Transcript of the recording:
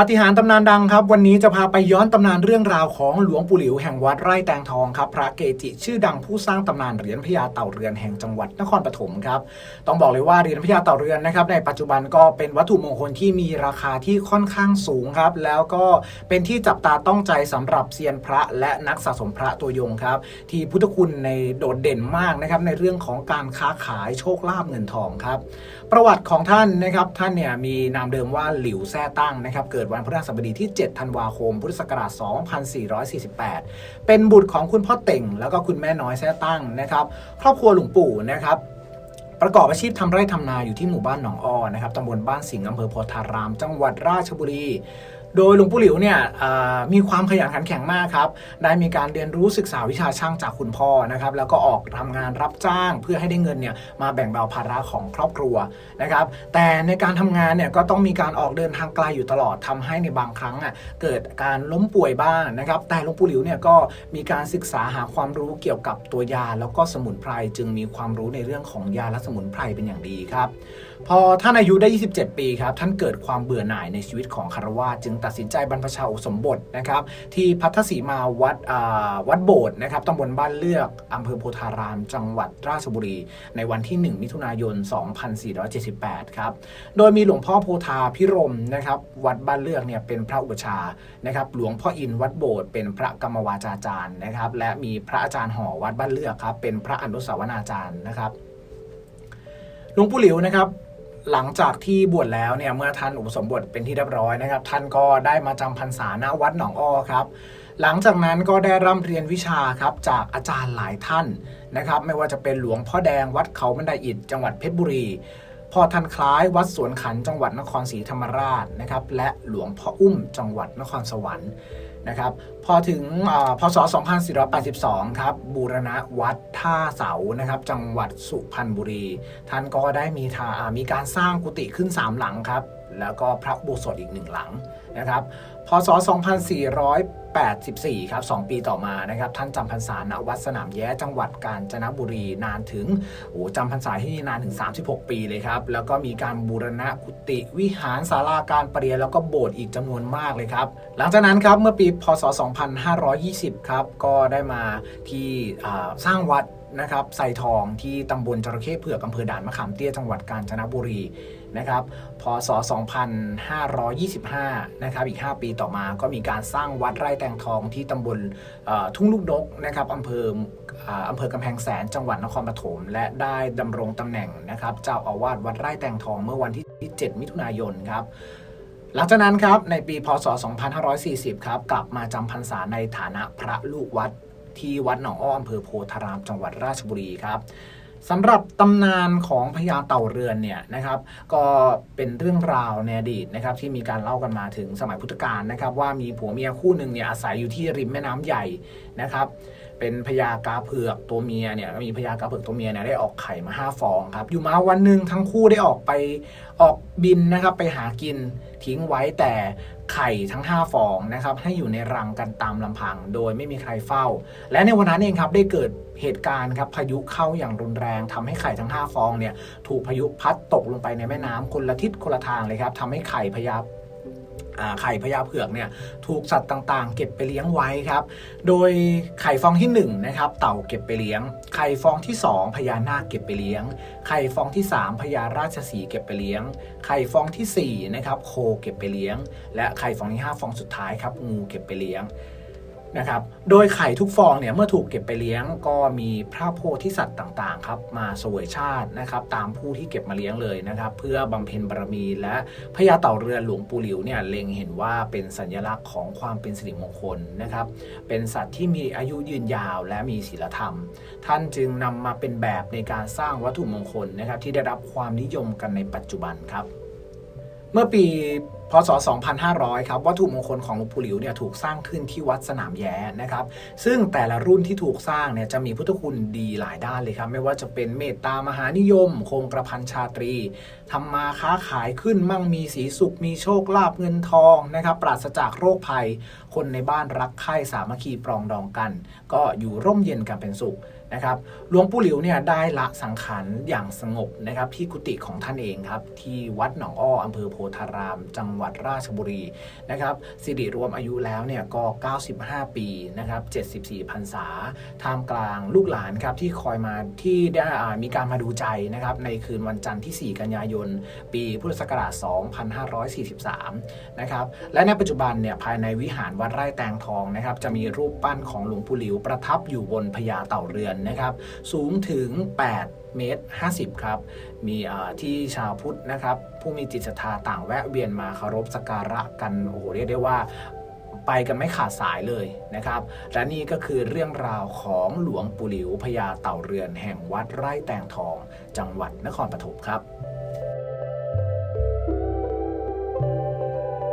ปาฏิหาริย์ตำนานดังครับ วันนี้จะพาไปย้อนตำนานเรื่องราวของหลวงปู่หลิวแห่งวัดไร่แตงทองครับ พระเกจิชื่อดังผู้สร้างตำนานเหรียญพญาเต่าเรือนแห่งจังหวัดนครปฐมครับ ต้องบอกเลยว่าเหรียญพญาเต่าเรือนนะครับในปัจจุบันก็เป็นวัตถุมงคลที่มีราคาที่ค่อนข้างสูงครับ แล้วก็เป็นที่จับตาต้องใจสำหรับเซียนพระและนักสะสมพระตัวยงครับ ที่พุทธคุณในโดดเด่นมากนะครับในเรื่องของการค้าขายโชคลาภเงินทองครับ ประวัติของท่านนะครับท่านเนี่ยมีนามเดิมว่าหลิวแซ่ตั้งนะครับเกิดวันพฤหัสบดีที่ 7 ธันวาคม พุทธศักราช 2448 เป็นบุตรของคุณพ่อเต่ง แล้วก็คุณแม่น้อยแท้ตั้งนะครับ ครอบครัวหลวงปู่นะครับประกอบอาชีพทำไร่ทำนาอยู่ที่หมู่บ้านหนองอ้อนะครับตำบลบ้านสิงห์อำเภอโพธาราม จังหวัดราชบุรีโดยหลวงปู่หลิวเนี่ยมีความขยันขันแข็งมากครับได้มีการเรียนรู้ศึกษาวิชาช่างจากคุณพ่อนะครับแล้วก็ออกทำงานรับจ้างเพื่อให้ได้เงินเนี่ยมาแบ่งเบาภาระของครอบครัวนะครับแต่ในการทำงานเนี่ยก็ต้องมีการออกเดินทางไกลอยู่ตลอดทำให้ในบางครั้งอะเกิดการล้มป่วยบ้างนะครับแต่หลวงปู่หลิวเนี่ยก็มีการศึกษาหาความรู้เกี่ยวกับตัวยาแล้วก็สมุนไพรจึงมีความรู้ในเรื่องของยาและสมุนไพรเป็นอย่างดีครับพอท่านอายุได้ 27 ปีครับท่านเกิดความเบื่อหน่ายในชีวิตของคารวาจึงตัดสินใจบรรพชาอุสมบทนะครับ ที่พัทธสีมาวัดวัดโบสถ์นะครับตำบลบ้านเลือกอำเภอโพธาราม จังหวัดราชบุรี ในวันที่ 1 มิถุนายน 2478 ครับ โดยมีหลวงพ่อโพธาพิรมนะครับวัดบ้านเลือกเนี่ยเป็นพระอุปชานะครับหลวงพ่ออินวัดโบสถ์เป็นพระกรรมวาจาจารย์นะครับและมีพระอาจารย์หอวัดบ้านเลือกครับเป็นพระอนุสาวนาจารย์นะครับหลวงปู่หลิวนะครับ หลังจากที่บวชแล้วเนี่ยเมื่อท่านอุปสมบทเป็นที่เรียบร้อยนะครับ ท่านก็ได้มาจำพรรษาณวัดหนองอ้อครับ หลังจากนั้นก็ได้ร่ำเรียนวิชาครับจากอาจารย์หลายท่านนะครับ ไม่ว่าจะเป็นหลวงพ่อแดงวัดเขาบันไดอิฐจังหวัดเพชรบุรีพ่อท่านคล้ายวัดสวนขันจังหวัดนครศรีธรรมราชนะครับ และหลวงพ่ออุ้มจังหวัดนครสวรรค์ นะครับ พอถึงอพศ 2482 ครับ บูรณะวัดท่าเสานะครับ จังหวัดสุพรรณบุรี ท่านก็ได้มีทามีการสร้างกุฏิขึ้น 3 หลังครับ แล้วก็พระอุโบสถอีกหนึ่งหลังนะครับ พศ 2484 ครับ 2 ปีต่อมานะครับ ท่านจำพรรษาณวัดสนามแย้จังหวัดกาญจนบุรีนานถึงโอ้จำพรรษาที่นี่นานถึง 36 ปีเลยครับ แล้วก็มีการบูรณะกุฏิวิหารศาลาการประเรียนแล้วก็โบสถ์อีกจำนวนมากเลยครับ หลังจากนั้นครับเมื่อปีพศ 2520 ครับ ก็ได้มาที่สร้างวัดนะครับไซทองที่ตำบลจระเข้เผือกอำเภอด่านมะขามเตี้ยจังหวัดกาญจนบุรีนะครับพศ 2525 นะครับอีก 5 ปีต่อมาก็มีการสร้างวัดไร่แตงทองที่ตำบลทุ่งลูกดกนะครับอำเภออ่าอำเภอกำแพงแสนจังหวัดนครปฐมและได้ดำรงตำแหน่งนะครับเจ้าอาวาสวัดไร่แตงทองเมื่อวันที่ 7 มิถุนายนครับหลังจากนั้นครับในปีพศ 2540 ครับกลับมาจำพรรษาในฐานะพระลูกวัด ที่วัดหนองอ้ออำเภอโพธารามจังหวัดราชบุรีครับสำหรับตำนานของพญาเต่าเรือนเนี่ยนะครับก็เป็นเรื่องราวในอดีตนะครับที่มีการเล่ากันมาถึงสมัยพุทธกาลนะครับว่ามีผัวเมียคู่หนึ่งเนี่ยอาศัยอยู่ที่ริมแม่น้ำใหญ่นะครับ เป็นพญากาเผือกตัวเมียเนี่ยมีพญากาเผือกตัวเมียเนี่ยได้ออกไข่มาห้าฟองครับ อยู่มาวันหนึ่งทั้งคู่ได้ออกไปออกบินนะครับไปหากินทิ้งไว้แต่ไข่ทั้ง 5 ฟองนะครับให้อยู่ในรังกันตามลำพัง โดยไม่มีใครเฝ้า และในวันนั้นเองครับได้เกิดเหตุการณ์ครับพายุเข้าอย่างรุนแรงทำให้ไข่ทั้ง 5 ฟองเนี่ยถูกพายุพัดตกลงไปในแม่น้ำคนละทิศคนละทางเลยครับทำให้ไข่พญา ไข่พญาเผือกเนี่ยถูกสัตว์ต่างๆ เก็บไปเลี้ยงไว้ครับ โดยไข่ฟองที่1นะครับเต่าเก็บไปเลี้ยง ไข่ฟองที่ 2 พญานาคเก็บไปเลี้ยง ไข่ฟองที่ 3 พญาราชสีเก็บไปเลี้ยง ไข่ฟองทีสี่4นะครับโคเก็บไปเลี้ยง และไข่ฟองที่5ฟองสุดท้ายครับงูเก็บไปเลี้ยง นะครับ โดยไข่ทุกฟองเนี่ยเมื่อถูกเก็บไปเลี้ยง ก็มีพระโพธิสัตว์ต่างๆครับมาสวยชาตินะครับตามผู้ที่เก็บมาเลี้ยงเลยนะครับ เพื่อบำเพ็ญบารมีและพญาเต่าเรือนหลวงปู่หลิวเนี่ยเล็งเห็นว่าเป็นสัญลักษณ์ของความเป็นสิริมงคลนะครับ เป็นสัตว์ที่มีอายุยืนยาวและมีศีลธรรม ท่านจึงนำมาเป็นแบบในการสร้างวัตถุมงคลนะครับที่ได้รับความนิยมกันในปัจจุบันครับ เมื่อปี พศ 2500 ครับวัตถุมงคลของหลวงปู่หลิวเนี่ยถูกสร้างขึ้นที่วัดสนามแย้นะครับ ซึ่งแต่ละรุ่นที่ถูกสร้างเนี่ยจะมีพุทธคุณดีหลายด้านเลยครับ ไม่ว่าจะเป็นเมตตามหานิยม คงกระพันชาตรีทำมาค้าขายขึ้นมั่งมีสีสุข มีโชคลาภเงินทองนะครับ ปราศจากโรคภัย คนในบ้านรักใคร่สามัคคีปรองดองกัน ก็อยู่ร่มเย็นกันเป็นสุขนะครับหลวงปู่หลิวเนี่ยได้ละสังขารอย่างสงบนะครับที่กุฏิของท่านเองครับที่วัดหนองอ้ออำเภอโพธารามจังหวัดราชบุรีนะครับสิริรวมอายุแล้วเนี่ยก็ 95 ปีนะครับ 74พรรษาท่ามกลางลูกหลานครับที่คอยมาที่ได้มีการมาดูใจนะครับในคืนวันจันทร์ที่ 4 กันยายน ปีพุทธศักราช 2543 นะครับและในปัจจุบันเนี่ยภายในวิหารวัดไร่แตงทองนะครับจะมีรูปปั้นของหลวงปู่หลิวประทับอยู่บนพญาเต่าเรือนนะครับสูงถึง 8 เมตร 50 ครับ มีที่ชาวพุทธนะครับ ผู้มีจิตศรัทธาต่างแวะเวียนมาเคารพสักการะกัน โอ้โห เรียกได้ว่าไปกันไม่ขาดสายเลยนะครับ และนี่ก็คือเรื่องราวของหลวงปู่หลิวพญาเต่าเรือนแห่งวัดไร่แตงทอง จังหวัดนครปฐมครับ